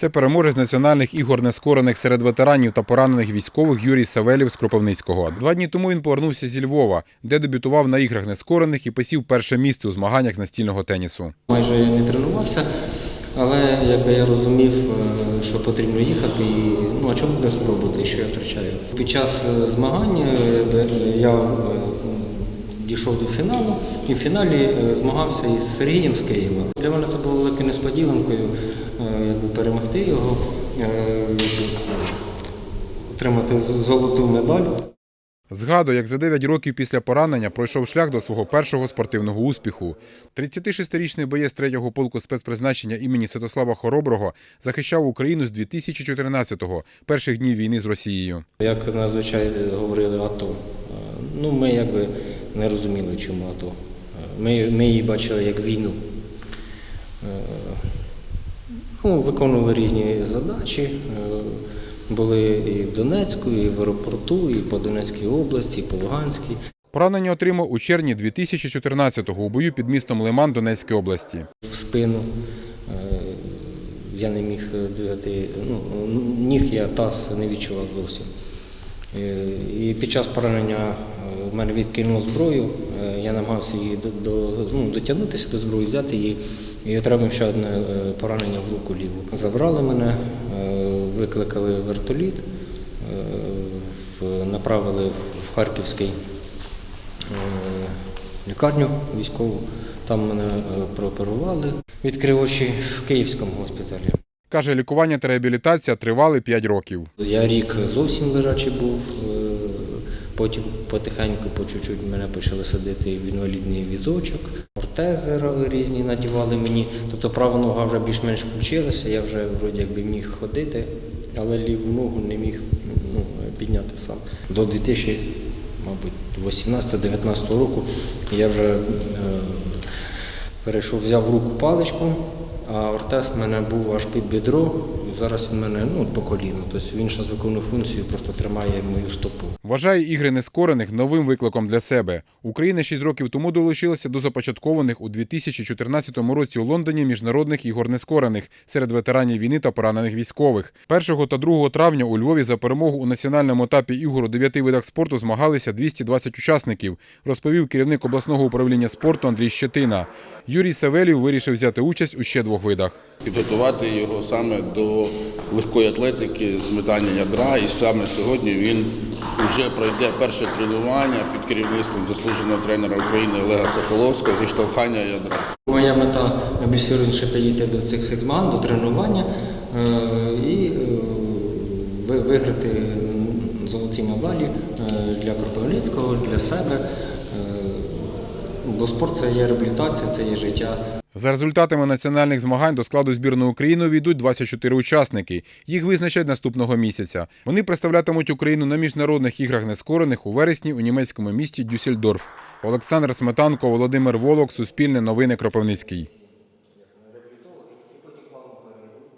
Це переможець національних ігор нескорених серед ветеранів та поранених військових Юрій Савелів з Кропивницького. Два дні тому він повернувся зі Львова, де дебютував на іграх нескорених і посів перше місце у змаганнях з настільного тенісу. Майже я не тренувався, але якби я розумів, е, що потрібно їхати, і ну а чому не спробувати, що я втрачаю. Під час е, змагань е, я дійшов до фіналу і в фіналі е, змагався із Сергієм з Києва. Для мене це було великою несподіванкою е, перемогти його, е, отримати золоту медаль. Згадує, як за 9 років після поранення пройшов шлях до свого першого спортивного успіху. 36-річний боєць третього полку спецпризначення імені Святослава Хороброго захищав Україну з 2014-го, перших днів війни з Росією. Як зазвичай говорили АТО. Ну, ми якби не розуміли, чому АТО. Е, Ми, ми її бачили як війну. Е, Ну, виконували різні задачі. Е, Були і в Донецьку, і в аеропорту, і по Донецькій області, і по Луганській. Поранення отримав у червні 2014-го у бою під містом Лиман Донецької області. В спину. Я не міг дивити, ну, ніг я таз не відчував зовсім. Е, І під час поранення е, в мене відкинуло зброю. Е, Я намагався її до, до, ну, дотягнутися до зброї, взяти її і отримав ще одне поранення в руку ліву. Забрали мене, викликали вертоліт, направили в Харківський лікарню військову. Там мене прооперували. Відкрив очі в Київському госпіталі. Каже, лікування та реабілітація тривали 5 років. Я рік зовсім лежачий був, е, потім потихеньку, по чуть-чуть мене почали садити в інвалідний візочок. Ортези різні надівали мені. Тобто права нога вже більш-менш включилася, я вже вроді якби міг ходити, але ліву ногу не міг ну, підняти сам. До 2000, мабуть, 18-19 року я вже е, перейшов, взяв в руку паличку, aorta pas mane buvo aš kaip bidru Зараз він мене ну, по коліну. Тобто він зараз виконує функцію, просто тримає мою стопу. Вважає ігри нескорених новим викликом для себе. Україна 6 років тому долучилася до започаткованих у 2014 році у Лондоні міжнародних ігор нескорених серед ветеранів війни та поранених військових. 1 та 2 травня у Львові за перемогу у національному етапі ігор у дев'яти видах спорту змагалися 220 учасників, розповів керівник обласного управління спорту Андрій Щетина. Юрій Савелів вирішив взяти участь у ще двох видах. Підготувати його саме до легкої атлетики з метання ядра. І саме сьогодні він вже пройде перше тренування під керівництвом заслуженого тренера України Олега Соколовського зі штовхання ядра. Моя мета найбільше підійти до цих всіх до тренування е, і е, виграти золоті медалі е, для Кропивницького, для себе. Бо спорт це є реабілітація, це є життя. За результатами національних змагань до складу збірної України війдуть 24 учасники. Їх визначать наступного місяця. Вони представлятимуть Україну на міжнародних іграх нескорених у вересні у німецькому місті Дюссельдорф. Олександр Сметанко, Володимир Волок, Суспільне новини Кропивницький.